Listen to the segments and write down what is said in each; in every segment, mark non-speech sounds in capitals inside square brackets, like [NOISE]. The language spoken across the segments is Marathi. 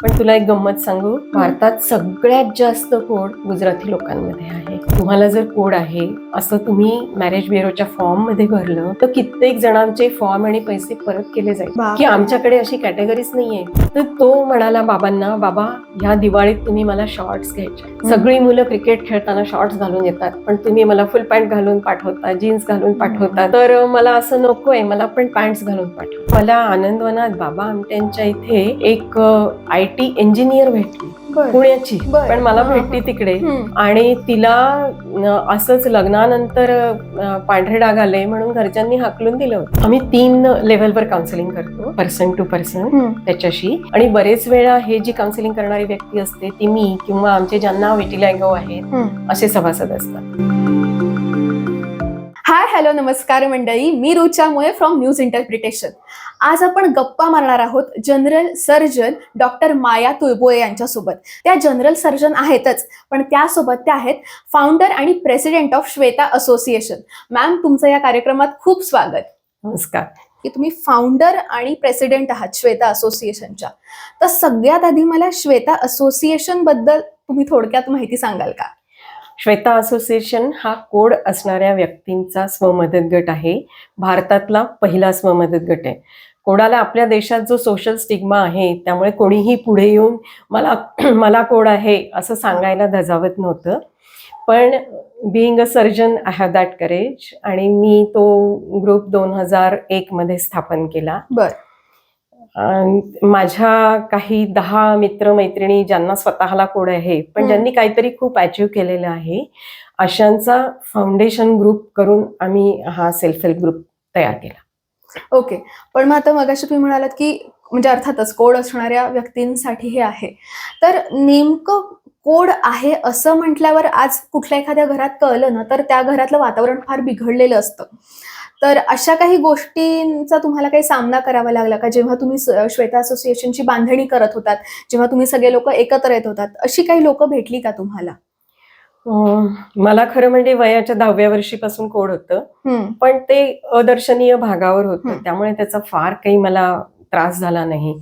पण तुला एक गंमत सांगू भारतात सगळ्यात जास्त कोड गुजराती लोकांमध्ये आहे. तुम्हाला जर कोड आहे असं तुम्ही मॅरेज ब्युरोच्या फॉर्ममध्ये भरलं तर कित्येक जणांचे फॉर्म आणि पैसे परत केले जाईल. की आमच्याकडे अशी कॅटेगरीज नाहीये. तर तो म्हणाला बाबांना बाबा ह्या दिवाळीत तुम्ही मला शॉर्ट्स घ्यायचे सगळी मुलं क्रिकेट खेळताना शॉर्ट्स घालून येतात. पण तुम्ही मला फुल पॅन्ट घालून पाठवता जीन्स घालून पाठवता. तर मला असं नकोय मला पण पॅन्ट्स घालून पाठव. मला आनंदवनात बाबा आमट्यांच्या इथे एक आय टी इंजिनियर भेटली. पुण्याची. पण मला भेटली तिकडे. आणि तिला असंच लग्नानंतर पांढरे डाग आले म्हणून घरच्यांनी हाकलून दिलं होतं आम्ही तीन लेव्हलवर काउन्सिलिंग करतो पर्सन टू पर्सन. त्याच्याशी आणि बरेच वेळा हे जी काउन्सिलिंग करणारी व्यक्ती असते ती मी किंवा आमचे ज्यांना विटिलायगो आहेत. असे सभासद असतात हाय हॅलो नमस्कार मंडळी. मी रुचा मोये फ्रॉम न्यूज इंटरप्रिटेशन आज आपण गप्पा मारणार आहोत general surgeon doctor Maya Tulbole यांच्यासोबत. त्या जनरल सर्जन आहेतच पण त्यासोबत त्या आहेत फाउंडर आणि president of Shweta association ma'am तुमचं या कार्यक्रमात खूप स्वागत. नमस्कार. की तुम्ही फाउंडर आणि प्रेसिडेंट आहात श्वेता असोसिएशनच्या तर सगळ्यात आधी मला श्वेता असोसिएशनबद्दल तुम्ही थोडक्यात माहिती सांगाल का? श्वेता असोसिएशन हा कोड असणाऱ्या व्यक्तींचा स्वमदत गट आहे. भारतातला पहिला स्वमदत गट आहे. कोणाला आपल्या देशात जो सोशल स्टिग्मा आहे त्यामुळे कोणीही पुढे येऊन मला मला कोड आहे असं सांगायला धजावत नव्हतं. पण being a surgeon I have that courage आणि मी तो ग्रुप दोन हजार एकमध्ये स्थापन केला. बर. माझ्या काही दहा मित्र मैत्रिणी ज्यांना स्वतःला कोड आहे पण. ज्यांनी काहीतरी खूप अचीव केलेलं आहे अशांचा फाउंडेशन ग्रुप करून आम्ही हा सेल्फ हेल्प ग्रुप तयार केला. ओके पण मग आता मगाशी तुम्ही म्हणालात की म्हणजे अर्थातच कोड असणाऱ्या व्यक्तींसाठी हे आहे. तर नेमकं कोड आहे असं म्हटल्यावर आज कुठल्या एखाद्या घरात कळलं ना तर त्या घरातलं वातावरण फार बिघडलेलं असतं. तर अशा काही गोष्टींचा तुम्हाला काही सामना करावा लागला का? जेव्हा तुम्ही श्वेता असोसिएशनची बांधणी करत होतात जेव्हा तुम्ही सगळे लोक एकत्र येत होतात अशी काही लोक भेटली का तुम्हाला? मला खरं म्हणजे वयाच्या दहाव्या वर्षीपासून कोड होतं. पण ते अदर्शनीय भागावर होतं. त्यामुळे त्याचा फार काही मला त्रास झाला नाही.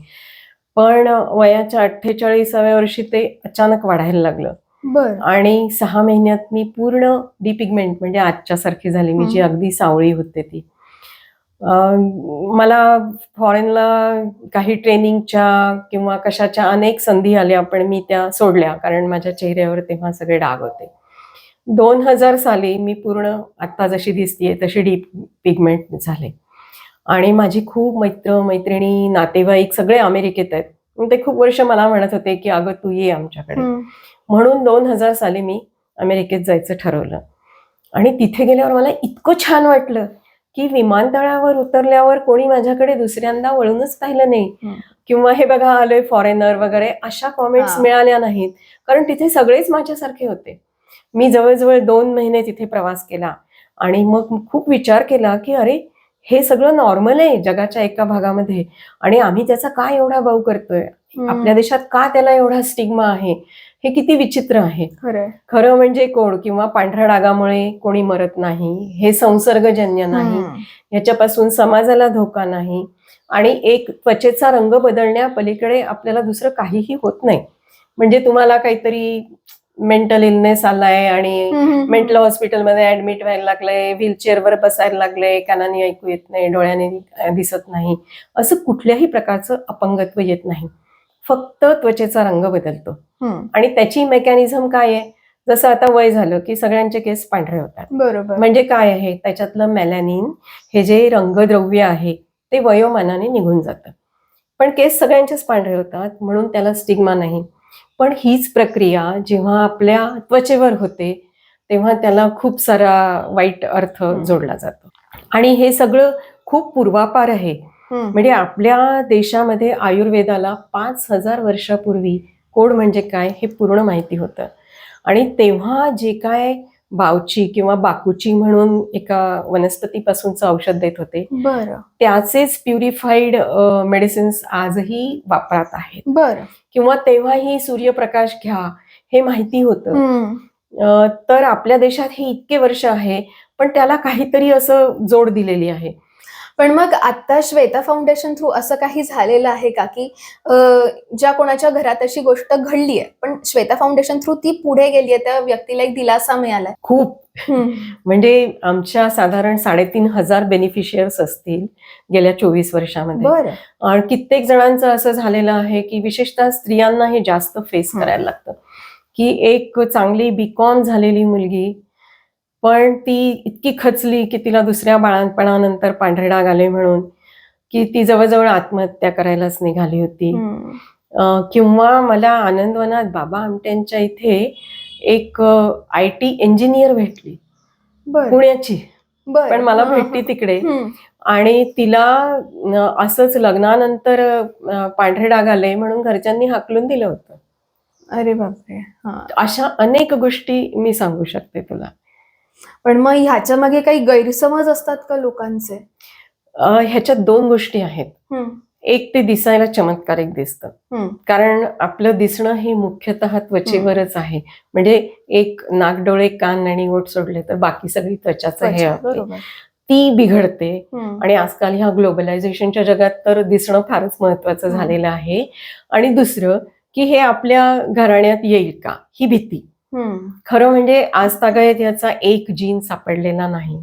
पण वयाच्या अठ्ठेचाळीसाव्या वर्षी ते अचानक वाढायला लागलं. बरं. आणि सहा महिन्यात मी पूर्ण डिपिगमेंट म्हणजे आजच्या सारखी झाली मी जी. अगदी सावळी होते ती. अं, मला फॉरेनला काही ट्रेनिंगच्या किंवा कशाच्या अनेक संधी आल्या पण मी त्या सोडल्या कारण माझ्या चेहऱ्यावर तेव्हा सगळे डाग होते. दोन हजार साली मी पूर्ण आत्ता जशी दिसतीये तशी डीप पिगमेंट झाले. आणि माझी खूप मैत्र मैत्रिणी नातेवाईक सगळे अमेरिकेत आहेत. मग ते खूप वर्ष मला म्हणत होते की अगं तू ये आमच्याकडे. म्हणून दोन हजार साली मी अमेरिकेत जायचं ठरवलं. आणि तिथे गेल्यावर मला इतकं छान वाटलं की विमानतळावर उतरल्यावर कोणी माझ्याकडे दुसऱ्यांदा वळूनच पाहिलं नाही. किंवा हे बघा आलोय फॉरेनर वगैरे अशा कॉमेंट्स. मिळाल्या नाहीत. कारण तिथे सगळेच माझ्यासारखे होते. मी जवळजवळ दोन महिने तिथे प्रवास केला. आणि मग खूप विचार केला की अरे हे सगळं नॉर्मल आहे जगाच्या एका भागामध्ये. आणि आम्ही त्याचा काय एवढा भाऊ करतोय? आपल्या देशात का त्याला एवढा स्टिग्मा आहे? हे किती विचित्र आहे. खरं म्हणजे कोण? किंवा पांढऱ्या डागामुळे कोणी मरत नाही. हे संसर्गजन्य नाही. हम्म, ह्याच्यापासून समाजाला धोका नाही. आणि एक त्वचेचा रंग बदलण्या पलीकडे आपल्याला दुसरं काहीही होत नाही. म्हणजे तुम्हाला काहीतरी मेंटल इलनेस आलाय आणि मेंटल हॉस्पिटलमध्ये ऍडमिट व्हायला लागलंय व्हीलचेअरवर बसायला लागलंय कानाने ऐकू येत नाही डोळ्याने दिसत नाही. असं कुठल्याही प्रकारचं अपंगत्व येत नाही. फक्त त्वचेचा रंग बदलतो. आणि त्याची मेकॅनिझम काय आहे? जसं आता वय झालं की सगळ्यांचे केस पांढरे होतात. बरोबर. म्हणजे काय आहे? त्याच्यातलं मेलॅनिन हे जे रंगद्रव्य आहे ते वयोमानाने निघून जातं. पण केस सगळ्यांचेच पांढरे होतात म्हणून त्याला स्टिग्मा नाही. पण हीच प्रक्रिया जेव्हा आपल्या त्वचेवर होते तेव्हा त्याला खूप सारा वाईट अर्थ. जोडला जातो. आणि हे सगळं खूप पूर्वापार आहे. म्हणजे आपल्या देशामध्ये आयुर्वेदाला पाच हजार वर्षापूर्वी कोड म्हणजे काय हे पूर्ण माहिती होतं. आणि तेव्हा जे काय बावची किंवा बाकूची म्हणून एका वनस्पतीपासूनचं औषध देत होते. बरं. त्याचेच प्युरिफाईड मेडिसिन्स आजही वापरात आहेत. बरं. किंवा तेव्हाही सूर्यप्रकाश घ्या हे माहिती होतं. तर आपल्या देशात हे इतके वर्ष आहे पण त्याला काहीतरी असं जोड दिलेली आहे. पण मग आता श्वेता फाउंडेशन थ्रू असं काही झालेलं आहे का? की ज्या कोणाच्या घरात अशी गोष्ट घडली आहे पण श्वेता फाउंडेशन थ्रू ती पुढे गेली आहे त्या व्यक्तीला एक दिलासा मिळालाय. खूप. म्हणजे आमच्या साधारण साडेतीन हजार बेनिफिशियर्स असतील गेल्या चोवीस वर्षामध्ये. बरं. आणि कित्येक जणांचं असं झालेलं आहे की विशेषतः स्त्रियांना हे जास्त फेस. करायला लागतं. की एक चांगली बीकॉम झालेली मुलगी पण ती इतकी खचली की तिला दुसऱ्या बाळांपणानंतर पांढरे डाग आले म्हणून की ती जवळजवळ आत्महत्या करायलाच निघाली होती. किंवा मला आनंदवनात बाबा आमट्यांच्या इथे एक आय टी इंजिनियर भेटली. पुण्याची. पण मला भेटली तिकडे. आणि तिला असंच लग्नानंतर पांढरे डाग आले म्हणून घरच्यांनी हाकलून दिलं होतं. अरे बापरे. अशा अनेक गोष्टी मी सांगू शकते तुला. पण मग ह्याच्या मागे काही गैरसमज असतात का लोकांचे? ह्याच्यात दोन गोष्टी आहेत. एक ते दिसायला चमत्कारिक दिसतं. कारण आपलं दिसणं हे मुख्यतः त्वचेवरच आहे. म्हणजे एक नाक डोळे कान आणि ओठ सोडले तर बाकी सगळी त्वचाचं हे ती बिघडते. आणि आजकाल ह्या ग्लोबलायझेशनच्या जगात तर दिसणं फारच महत्वाचं. झालेलं आहे. आणि दुसरं की हे आपल्या घराण्यात येईल का? ही भीती. खरं म्हणजे आज तागायत याचा एक जीन सापडलेला नाही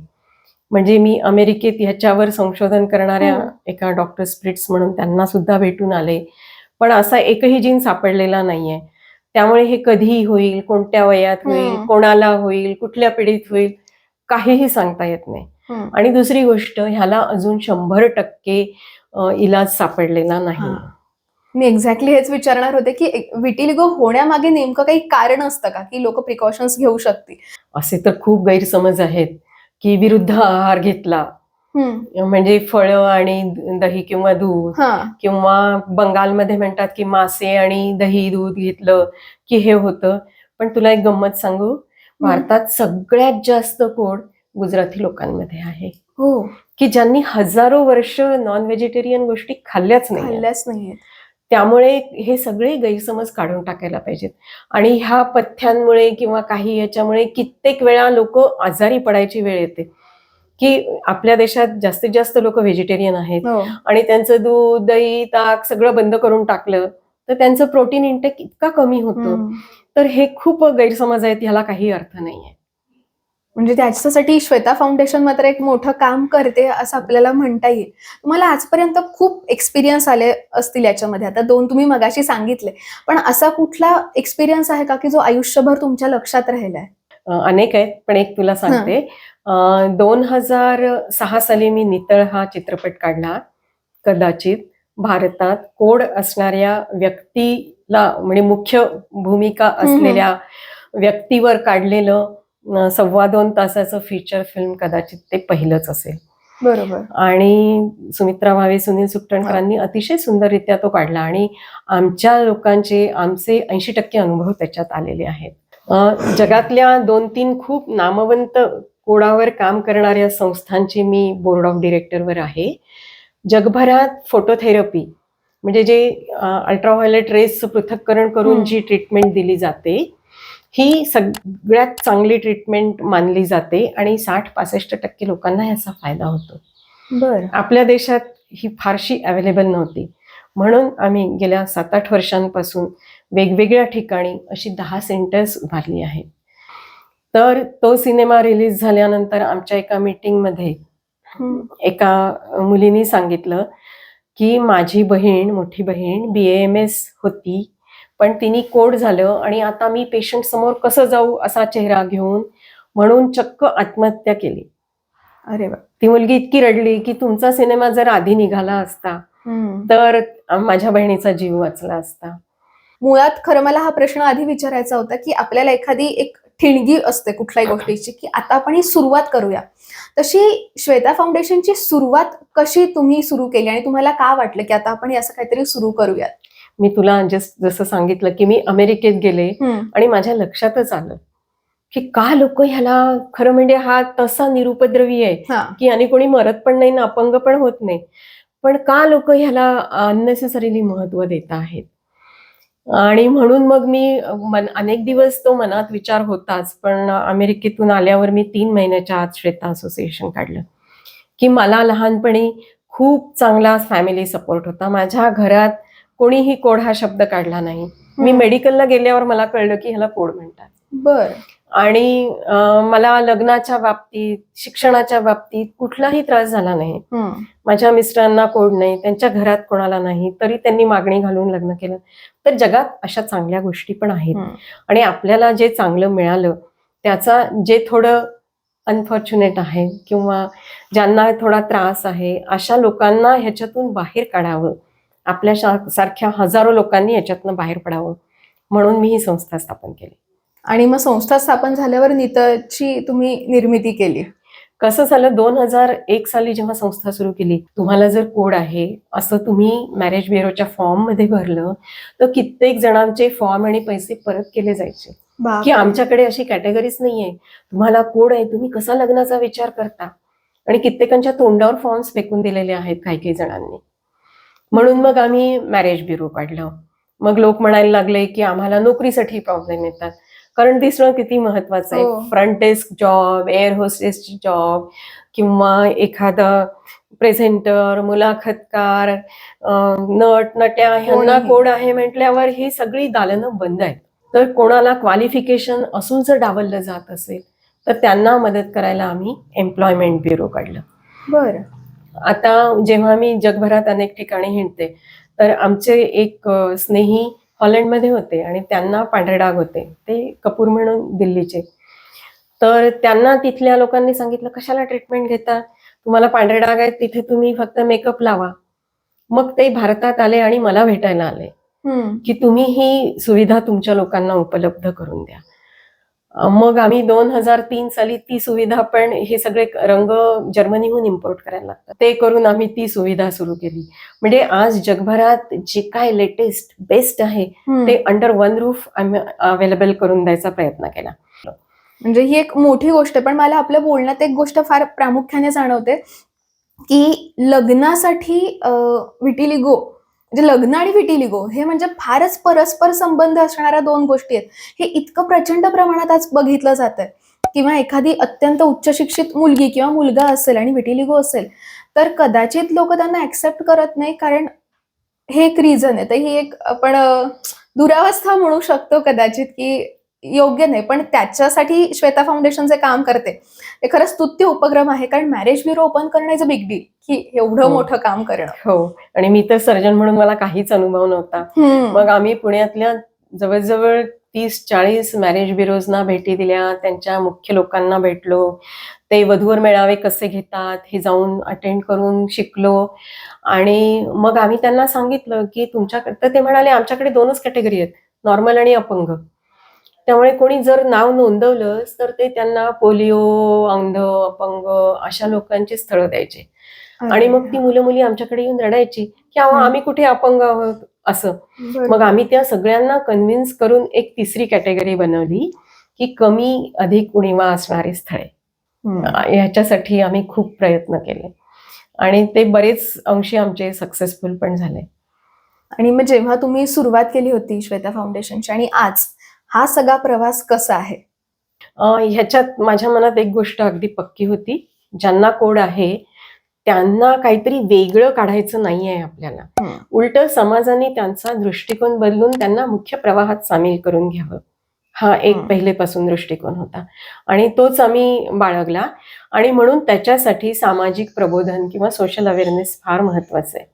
म्हणजे मी अमेरिकेत ह्याच्यावर संशोधन करणाऱ्या. एका डॉक्टर स्प्रिट्स म्हणून त्यांना सुद्धा भेटून आले पण असा एकही जीन सापडलेला नाहीये त्यामुळे हे कधीही होईल कोणत्या वयात होईल. कोणाला होईल कुठल्या पिढीत होईल काहीही सांगता येत नाही. आणि दुसरी गोष्ट ह्याला अजून शंभर टक्के इलाज सापडलेला नाही. मी एक्झॅक्टली हेच विचारणार होते की विटिलिगो होण्यामागे नेमकं काही कारण असतं का? की लोक प्रिकॉशन्स घेऊ शकतील. असे तर खूप गैरसमज आहेत की विरुद्ध आहार घेतला. म्हणजे फळं आणि दही किंवा दूध किंवा बंगालमध्ये म्हणतात की मासे आणि दही दूध घेतलं की हे होतं. पण तुला एक गंमत सांगू? भारतात सगळ्यात जास्त कोड गुजराती लोकांमध्ये आहे. हो. की ज्यांनी हजारो वर्ष नॉन व्हेजिटेरियन गोष्टी खाल्ल्याच नाही खाल्ल्याच नाहीये त्यामुळे हे सगळे गैरसमज काढून टाकायला पाहिजेत. आणि ह्या पथ्यांमुळे किंवा काही याच्यामुळे कित्येक वेळा लोक आजारी पडायची वेळ येते. की आपल्या देशात जास्तीत जास्त लोक व्हेजिटेरियन आहेत हो. आणि त्यांचं दूध दही ताक सगळं बंद करून टाकलं तर त्यांचं प्रोटीन इंटेक इतका कमी होतो. तर हे खूप गैरसमज आहेत ह्याला काही अर्थ नाहीये. म्हणजे त्याच्यासाठी श्वेता फाउंडेशन मात्र एक मोठं काम करते असं आपल्याला म्हणता येईल. तुम्हाला आजपर्यंत खूप एक्सपिरियन्स आले असतील याच्यामध्ये. आता दोन तुम्ही मगाशी सांगितले. पण असा कुठला एक्सपिरियन्स आहे का की जो आयुष्यभर तुमच्या लक्षात राहिलाय अं, अनेक आहेत पण एक तुला सांगते. दोन हजार सहा साली मी नितळ हा चित्रपट काढला. कदाचित भारतात कोड असणाऱ्या व्यक्तीला म्हणजे मुख्य भूमिका असलेल्या व्यक्तीवर काढलेलं सव्वा दोन तासाचं फीचर फिल्म कदाचित ते पहिलंच असेल. बरोबर. आणि सुमित्रा भावे सुनील सुकटणकरांनी अतिशय सुंदररित्या तो काढला आणि आमच्या लोकांचे आमचे ऐंशी टक्के अनुभव त्याच्यात आलेले आहेत. जगातल्या दोन तीन खूप नामवंत कोडावर काम करणाऱ्या संस्थांची मी बोर्ड ऑफ डिरेक्टरवर आहे. जगभरात फोटोथेरपी म्हणजे जे अल्ट्राव्हायोलेट रेसचं पृथक्करण करून. जी ट्रीटमेंट दिली जाते ही सगळ्यात चांगली ट्रीटमेंट मानली जाते आणि साठ पासष्ट टक्के लोकांना याचा फायदा होतो. बर. आपल्या देशात ही फारशी अवेलेबल नव्हती. म्हणून आम्ही गेल्या सात आठ वर्षांपासून वेगवेगळ्या ठिकाणी अशी दहा सेंटर्स उभारली आहेत. तर तो सिनेमा रिलीज झाल्यानंतर आमच्या एका मीटिंगमध्ये एका मुलीने सांगितलं की माझी बहीण मोठी बहीण बी एम एस होती. पण तिने कोड झालं आणि आता मी पेशंट समोर कसं जाऊ असा चेहरा घेऊन म्हणून चक्क आत्महत्या केली. अरे वा. ती मुलगी इतकी रडली की तुमचा सिनेमा जर आधी निघाला असता. तर माझ्या बहिणीचा जीव वाचला असता. मुळात खरं मला हा प्रश्न आधी विचारायचा होता की आपल्याला एखादी एक ठिणगी असते कुठल्याही गोष्टीची की आता आपण ही सुरुवात करूया. तशी श्वेता फाउंडेशनची सुरुवात कशी तुम्ही सुरू केली आणि तुम्हाला का वाटलं की आता आपण असं काहीतरी सुरू करूयात? मी तुला जस्ट जसं सांगितलं की मी अमेरिकेत गेले आणि माझ्या लक्षातच आलं की का लोक ह्याला खरं म्हणजे हा तसा निरुपद्रवी आहे की आणि कोणी मरत पण नाही ना अपंग पण होत नाही. पण का लोक ह्याला अननेसेसरीली महत्त्व देत आहेत? आणि म्हणून मग मी मन अनेक दिवस तो मनात विचार होताच पण अमेरिकेतून आल्यावर मी तीन महिन्याच्या आत श्वेता असोसिएशन काढलं. की मला लहानपणी खूप चांगला फॅमिली सपोर्ट होता. माझ्या घरात कोणीही कोड हा शब्द काढला नाही. मी. मेडिकलला गेल्यावर मला कळलं की ह्याला कोड म्हणतात. बर. आणि मला लग्नाच्या बाबतीत शिक्षणाच्या बाबतीत कुठलाही त्रास झाला नाही. माझ्या मिस्टरांना कोड नाही त्यांच्या घरात कोणाला नाही तरी त्यांनी मागणी घालून लग्न केलं. तर जगात अशा चांगल्या गोष्टी पण आहेत. आणि आपल्याला जे चांगलं मिळालं त्याचा जे थोडं अनफॉर्च्युनेट आहे किंवा ज्यांना थोडा त्रास आहे अशा लोकांना ह्याच्यातून बाहेर काढावं. आपल्या सारख्या हजारो लोकांनी याच्यातनं बाहेर पडावं म्हणून मी ही संस्था स्थापन केली. आणि मग संस्था स्थापन झाल्यावर नीतची तुम्ही निर्मिती केली. कसं झालं दोन हजार एक साली जेव्हा संस्था सुरू केली तुम्हाला जर कोड आहे असं तुम्ही मॅरेज ब्युरोच्या फॉर्ममध्ये भरलं तर कित्येक जणांचे फॉर्म आणि पैसे परत केले जायचे. की. आमच्याकडे अशी कॅटेगरीच नाहीये. तुम्हाला कोड आहे तुम्ही कसा लग्नाचा विचार करता? आणि कित्येकांच्या तोंडावर फॉर्म्स फेकून दिलेले आहेत काही काही जणांनी. म्हणून मग आम्ही मॅरेज ब्युरो काढलं मग लोक म्हणायला लागले की आम्हाला नोकरीसाठी प्रॉब्लेम येतात. कारण दिसणं किती महत्वाचं. आहे. फ्रंट डेस्क जॉब एअर होस्टेसची जॉब किंवा एखादा प्रेझेंटर मुलाखतकार नट नट्या ह्यांना. कोड आहे म्हटल्यावर ही सगळी दालनं बंद आहेत. तर कोणाला क्वालिफिकेशन असून जर डावललं जात असेल तर त्यांना मदत करायला आम्ही एम्प्लॉयमेंट ब्युरो काढलं. बर. आता जेव्हा मी जगभरात अनेक ठिकाणी हिंडते तर आमचे एक स्नेही हॉलंडमध्ये होते आणि त्यांना पांढरे डाग होते. ते कपूर म्हणून दिल्लीचे. तर त्यांना तिथल्या लोकांनी सांगितलं कशाला ट्रीटमेंट घेता? तुम्हाला पांढरे डाग आहेत तिथे तुम्ही फक्त मेकअप लावा. मग ते भारतात आले आणि मला भेटायला आले. की तुम्ही ही सुविधा तुमच्या लोकांना उपलब्ध करून द्या. मग आम्ही दोन हजार तीन साली ती सुविधा पण हे सगळे रंग जर्मनीहून इम्पोर्ट करायला लागतात. ते करून आम्ही ती सुविधा सुरू केली. म्हणजे आज जगभरात जे काय लेटेस्ट बेस्ट आहे. ते अंडर वन रूफ आम्ही अवेलेबल करून द्यायचा प्रयत्न केला. म्हणजे ही एक मोठी गोष्ट पण मला आपल्या बोलण्यात एक गोष्ट फार प्रामुख्याने जाणवते की लग्नासाठी विटिलिगो म्हणजे लग्न आणि विटिलिगो हे म्हणजे फारच परस्पर संबंध असणाऱ्या दोन गोष्टी आहेत. हे इतकं प्रचंड प्रमाणात आज बघितलं जात आहे किंवा एखादी अत्यंत उच्च शिक्षित मुलगी किंवा मुलगा असेल आणि विटिलिगो असेल तर कदाचित लोक त्यांना ऍक्सेप्ट करत नाही कारण हे एक रिझन आहे. तर ही एक आपण दुरावस्था म्हणू शकतो कदाचित की योग्य नाही पण त्याच्यासाठी श्वेता फाउंडेशन जे काम करते ते खरंच स्तुत्य उपक्रम आहे. कारण मॅरेज ब्युरो ओपन करणं इज अ बिग डील की एवढं हो. मोठं काम करणं. हो. आणि मी तर सर्जन म्हणून मला काहीच अनुभव नव्हता. मग आम्ही पुण्यातल्या जवळजवळ तीस चाळीस मॅरेज ब्युरोजना भेटी दिल्या त्यांच्या मुख्य लोकांना भेटलो. ते वधूवर मेळावे कसे घेतात हे जाऊन अटेंड करून शिकलो. आणि मग आम्ही त्यांना सांगितलं की तुमच्याकडे तर ते म्हणाले आमच्याकडे दोनच कॅटेगरी आहेत नॉर्मल आणि अपंग. त्यामुळे कोणी जर नाव नोंदवलंच तर ते त्यांना पोलिओ अंध अपंग अशा लोकांची स्थळं द्यायचे. आणि मग ती मुलं मुली आमच्याकडे येऊन रडायची की अहो, आम्ही कुठे अपंग आहोत? असं. मग आम्ही त्या सगळ्यांना कन्व्हिन्स करून एक तिसरी कॅटेगरी बनवली की कमी अधिक उणीवा असणारी स्थळे. ह्याच्यासाठी आम्ही खूप प्रयत्न केले. आणि ते बरेच अंशी आमचे सक्सेसफुल पण झाले. आणि मग जेव्हा तुम्ही सुरुवात केली होती श्वेता फाउंडेशनची आणि आज हा सगळा प्रवास कसा आहे? ह्याच्यात माझ्या मनात एक गोष्ट अगदी पक्की होती. ज्यांना कोड आहे त्यांना काहीतरी वेगळं काढायचं नाही आहे आपल्याला. उलट समाजाने त्यांचा दृष्टिकोन बदलून त्यांना मुख्य प्रवाहात सामील करून घ्यावं. हा एक. पहिलेपासून दृष्टिकोन होता. आणि तोच आम्ही बाळगला. आणि म्हणून त्याच्यासाठी सामाजिक प्रबोधन किंवा सोशल अवेअरनेस फार महत्वाचं आहे.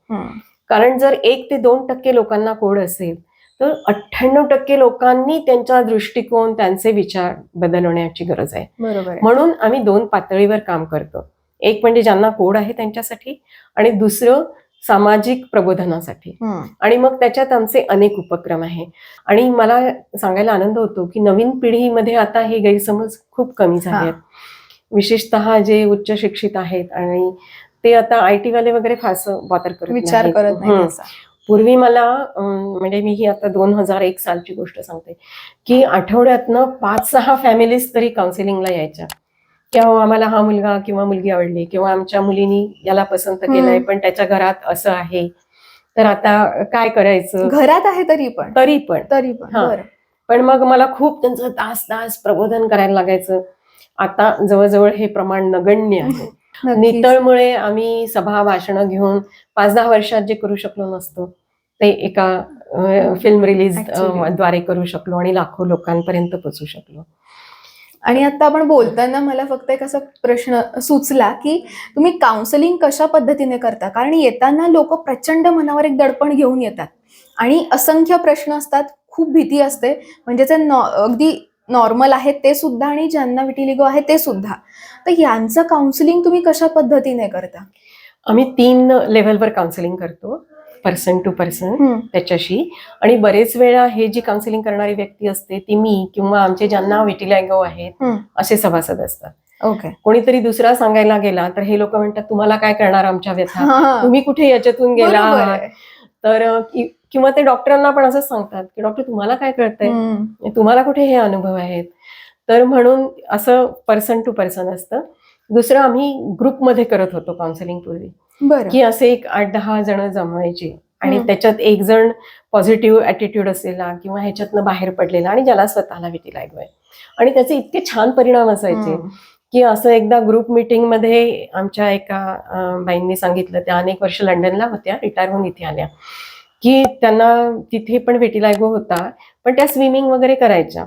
कारण जर एक ते दोन टक्के लोकांना कोड असेल तर अठ्ठ्याण्णव टक्के लोकांनी त्यांचा दृष्टिकोन त्यांचे विचार बदलवण्याची गरज आहे बरोबर. म्हणून आम्ही दोन पातळीवर काम करतो एक म्हणजे ज्यांना कोड आहे त्यांच्यासाठी आणि दुसरं सामाजिक प्रबोधनासाठी. आणि मग त्याच्यात आमचे अनेक उपक्रम आहे आणि मला सांगायला आनंद होतो की नवीन पिढीमध्ये आता हे गैरसमज खूप कमी झाले आहेत विशेषतः जे उच्च शिक्षित आहेत आणि ते आता आय टी वाले वगैरे फारसं बॉदर करत विचार. करत. पूर्वी मला म्हणजे मी ही आता दोन हजार एक सालची गोष्ट सांगते की आठवड्यातनं पाच सहा फॅमिलीज तरी काउन्सिलिंगला यायच्या. की अहो आम्हाला हा मुलगा किंवा मुलगी आवडली किंवा आमच्या मुलीनी याला पसंत केलंय. पण त्याच्या घरात असं आहे. तर आता काय करायचं? घरात आहे तरी पण. तरी पण. तरी पण हा. पण मग मला खूप त्यांचं तास तास प्रबोधन करायला लागायचं. आता जवळजवळ हे प्रमाण नगण्य आहे. नितळमुळे आम्ही सभा भाषणं घेऊन पाच दहा वर्षात जे करू शकलो नसतो ते एका फिल्म रिलीज. द्वारे करू शकलो आणि लाखो लोकांपर्यंत पोचू शकलो. आणि आता आपण बोलताना मला फक्त एक असा प्रश्न सुचला की तुम्ही काउन्सिलिंग कशा पद्धतीने करता? कारण येताना लोक प्रचंड मनावर एक दडपण घेऊन येतात. आणि असंख्य प्रश्न असतात खूप भीती असते. म्हणजे नॉ अगदी नॉर्मल आहेत ते सुद्धा आणि ज्यांना विटिलिगो आहे ते सुद्धा. तर यांचं काउन्सिलिंग तुम्ही कशा पद्धतीने करता? आम्ही तीन लेव्हलवर काउन्सिलिंग करतो पर्सन टू पर्सन त्याच्याशी. आणि बरेच वेळा हे जी काउन्सिलिंग करणारी व्यक्ती असते ती मी किंवा आमचे ज्यांना विटिलायगो आहेत. असे सभासद असतात. ओके. कोणीतरी दुसरा सांगायला गेला तर हे लोक म्हणतात तुम्हाला काय करणार आमच्या व्यथा? तुम्ही कुठे याच्यातून गेला? तर किंवा ते डॉक्टरांना पण असंच सांगतात की डॉक्टर तुम्हाला काय कळतंय? तुम्हाला कुठे हे अनुभव आहेत? तर म्हणून असं पर्सन टू पर्सन असतं. दुसरं आम्ही ग्रुपमध्ये करत होतो काउन्सिलिंग पूर्वी. की असे एक आठ दहा जण जमवायचे आणि. त्याच्यात एक जण पॉझिटिव्ह ऍटिट्यूड असलेला किंवा ह्याच्यातनं बाहेर पडलेला आणि ज्याला स्वतःला विटिलायगो आहे आणि त्याचे इतके छान परिणाम असायचे. की असं एकदा ग्रुप मीटिंगमध्ये आमच्या एका बाईंनी सांगितलं. त्या अनेक वर्ष लंडनला होत्या रिटायर होऊन इथे आल्या. की त्यांना तिथे पण विटिलायगो होता पण त्या स्विमिंग वगैरे करायच्या.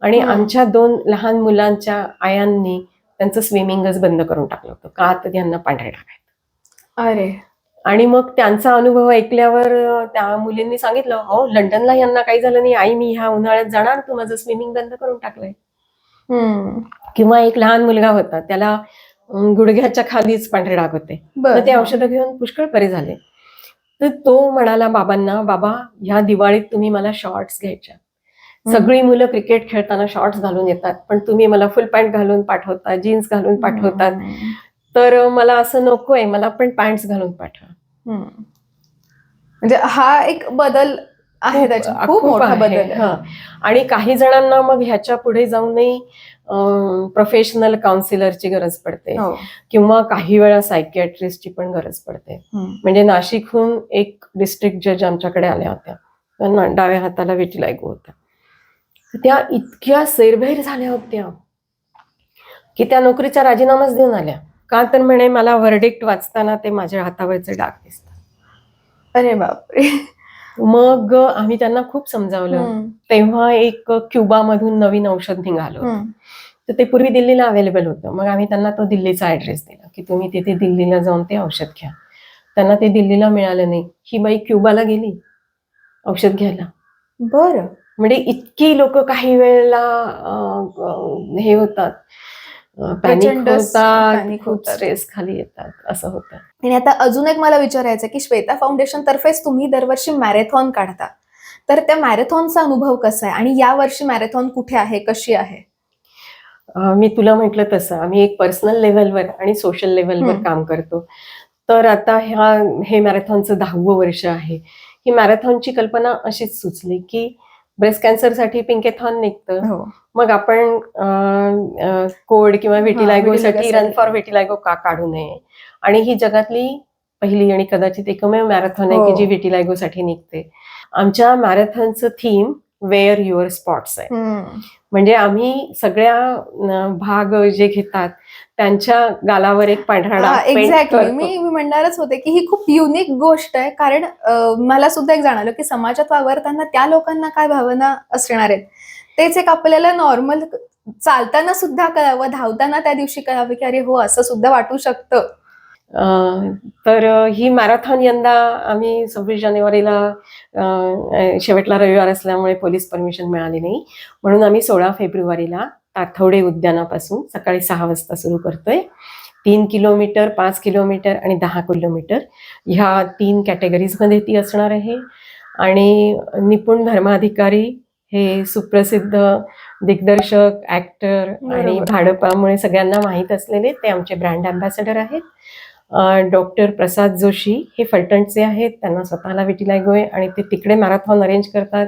आणि. आमच्या दोन लहान मुलांच्या आयांनी त्यांचं स्विमिंगच बंद करून टाकलं होतं. का तर त्यांना पांढरे आहेत. अरे. आणि मग त्यांचा अनुभव ऐकल्यावर त्या मुलींनी सांगितलं हो लंडनला यांना काही झालं नाही. आई मी ह्या उन्हाळ्यात जाणार. तू माझं स्विमिंग बंद करून टाकलंय. किंवा एक लहान मुलगा होता त्याला गुडघ्याच्या खालीच पांढरे डाग होते. ते औषधं घेऊन पुष्कळ बरे झाले. तर तो म्हणाला बाबांना बाबा ह्या दिवाळीत तुम्ही मला शॉर्ट्स घ्यायच्या सगळी मुलं क्रिकेट खेळताना शॉर्ट्स घालून येतात पण तुम्ही मला फुल पॅन्ट घालून पाठवता जीन्स घालून पाठवतात. तर मला असं नकोय मला पण पॅन्ट्स घालून पाठवा. म्हणजे हा एक बदल आहे त्याच्यात खूप मोठा बदल. हा. आणि काही जणांना मग ह्याच्या पुढे जाऊनही प्रोफेशनल काउन्सिलरची गरज पडते. हो. किंवा काही वेळा सायकियाट्रिस्टची पण गरज पडते. म्हणजे नाशिकहून एक डिस्ट्रिक्ट जज आमच्याकडे आल्या होत्या. त्यांना डाव्या हाताला विटिलायगो होता तर त्या इतक्या सैरभैर झाल्या होत्या की त्या नोकरीचा राजीनामाच देऊन आल्या. का तर म्हणे मला व्हर्डिक्ट वाचताना ते माझ्या हातावरचे डाग दिसतात अरे बापरे. मग आम्ही त्यांना खूप समजावलं. तेव्हा एक क्युबामधून नवीन औषध निघालं. तर ते पूर्वी दिल्लीला अवेलेबल होतं. मग आम्ही त्यांना तो दिल्लीचा ऍड्रेस दिला की तुम्ही तिथे दिल्लीला जाऊन ते औषध घ्या. त्यांना ते दिल्लीला मिळालं नाही. ही बाई क्युबाला गेली औषध घ्यायला. बरं. म्हणजे इतकी लोक काही वेळेला हे होतात. पॅनिक होतात खूप. स्ट्रेस खाली येतात असं होतं. आणि आता अजून एक मला विचारायचं की श्वेता फाउंडेशन तर्फेच तुम्ही दरवर्षी मॅरेथॉन काढता. तर त्या मॅरेथॉनचा अनुभव कसा आहे? आणि या वर्षी मॅरेथॉन कुठे आहे? कशी आहे? मी तुला म्हटलं तसं आम्ही एक पर्सनल लेवलवर आणि सोशल लेवलवर. काम करतो. तर आता ह्या हे मॅरेथॉनचं दहावं वर्ष आहे. ही मॅरेथॉनची कल्पना अशीच सुचली की ब्रेस्ट कॅन्सरसाठी पिंकेथॉन निघतं. हो. मग आपण कोड किंवा व्हिटिलायगोसाठी रन. फॉर व्हिटिलायगो का काढू नये आणि ही जगातली पहिली आणि कदाचित एकमेव मॅरेथॉन आहे हो. की जी व्हिटिलायगोसाठी निघते आमच्या मॅरेथॉनचं थीम वेअर युअर स्पॉट्स आहे. म्हणजे आम्ही सगळ्या भाग जे घेतात त्यांच्या गालावर एक पांढरा एक्झॅक्टली. मी म्हणणारच होते की ही खूप युनिक गोष्ट आहे कारण मला सुद्धा एक जाणवलं की समाजात वावरताना त्या लोकांना काय भावना असणार आहेत तेच एक आपल्याला नॉर्मल चालताना सुद्धा कळावं धावताना त्या दिवशी कळावं की अरे हो असं सुद्धा वाटू शकतं. तर ही मॅरेथॉन यंदा आम्ही सव्वीस जानेवारीला शेवटला रविवार असल्यामुळे पोलीस परमिशन मिळाली नाही. म्हणून आम्ही सोळा फेब्रुवारीला ताथवडे उद्यानापासून सकाळी सहा वाजता सुरू करतोय. तीन किलोमीटर पाच किलोमीटर आणि दहा किलोमीटर ह्या तीन कॅटेगरीजमध्ये ती असणार आहे. आणि निपुण धर्माधिकारी हे सुप्रसिद्ध दिग्दर्शक ऍक्टर आणि. भाडपामुळे सगळ्यांना माहीत असलेले ते आमचे ब्रँड अँबॅसेडर आहेत. डॉक्टर प्रसाद जोशी हे फलटणचे आहेत. त्यांना स्वतःला विटिलायगो आहे आणि ते तिकडे मॅरेथॉन अरेंज करतात.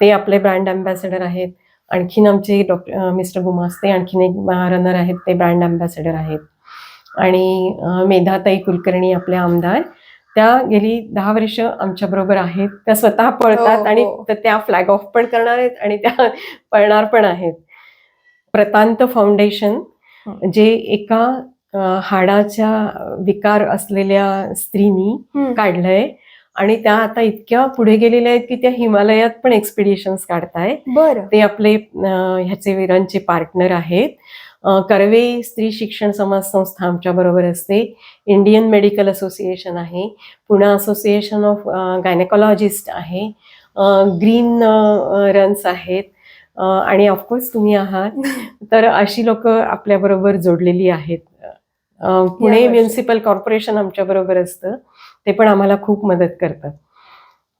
ते आपले ब्रँड अँबॅसेडर आहेत. आणखीन आमचे डॉक्टर मिस्टर गुमास्ते आणखीन एक रनर आहेत. ते ब्रँड अँबॅसेडर आहेत. आणि मेधाताई कुलकर्णी आपल्या आमदार. त्या गेली दहा वर्ष आमच्या बरोबर आहेत त्या स्वतः पळतात हो, आणि हो. त्या फ्लॅग ऑफ पण करणार आहेत आणि त्या [LAUGHS] पळणार पण आहेत प्रतांत फाउंडेशन. जे एका हाडाच्या विकार असलेल्या स्त्रीनी. काढलंय आणि त्या आता इतक्या पुढे गेलेल्या आहेत की त्या हिमालयात पण एक्सपिडिशन्स काढतायत बरं ते आपले ह्याचे वीरांचे पार्टनर आहेत कर्वे स्त्री शिक्षण समाज संस्था आमच्या बरोबर असते. इंडियन मेडिकल असोसिएशन आहे. पुणे असोसिएशन ऑफ गायनेकॉलॉजिस्ट आहे. ग्रीन रन्स आहेत. आणि ऑफकोर्स तुम्ही आहात. [LAUGHS] तर अशी लोक आपल्या बरोबर जोडलेली आहेत. पुणे. म्युन्सिपल कॉर्पोरेशन आमच्या बरोबर असतं. ते पण आम्हाला खूप मदत करतं.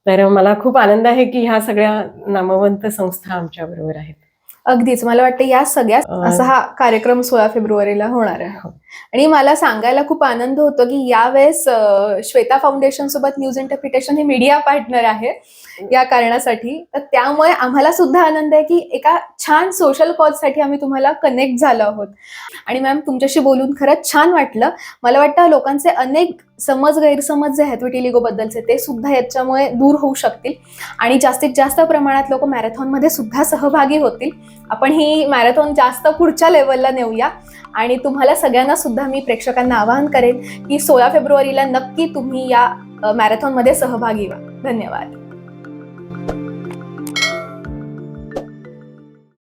तर मला खूप आनंद आहे की ह्या सगळ्या नामवंत संस्था आमच्या बरोबर आहेत. अगदीच. मला वाटतं या सगळ्या असा हा कार्यक्रम सोळा फेब्रुवारीला होणार आहे. हो. आणि मला सांगायला खूप आनंद होतो की यावेळेस श्वेता फाउंडेशन सोबत न्यूज इंटरप्रिटेशन हे मीडिया पार्टनर आहे. या कारणासाठी. तर त्यामुळे आम्हाला सुद्धा आनंद आहे की एका छान सोशल कॉजसाठी आम्ही तुम्हाला कनेक्ट झालो आहोत. आणि मॅम तुमच्याशी बोलून खरंच छान वाटलं. मला वाटतं लोकांचे अनेक समज गैरसमज जे आहेत विटिलिगो बद्दलचे ते सुद्धा याच्यामुळे दूर होऊ शकतील. आणि जास्तीत जास्त प्रमाणात लोक मॅरेथॉनमध्ये सुद्धा सहभागी होतील. आपण ही मॅरेथॉन जास्त पुढच्या लेवलला नेऊया. आणि तुम्हाला सगळ्यांना सुद्धा मी प्रेक्षकांना आवाहन करेन की सोळा फेब्रुवारीला नक्की तुम्ही या मॅरेथॉनमध्ये सहभागी व्हा. धन्यवाद.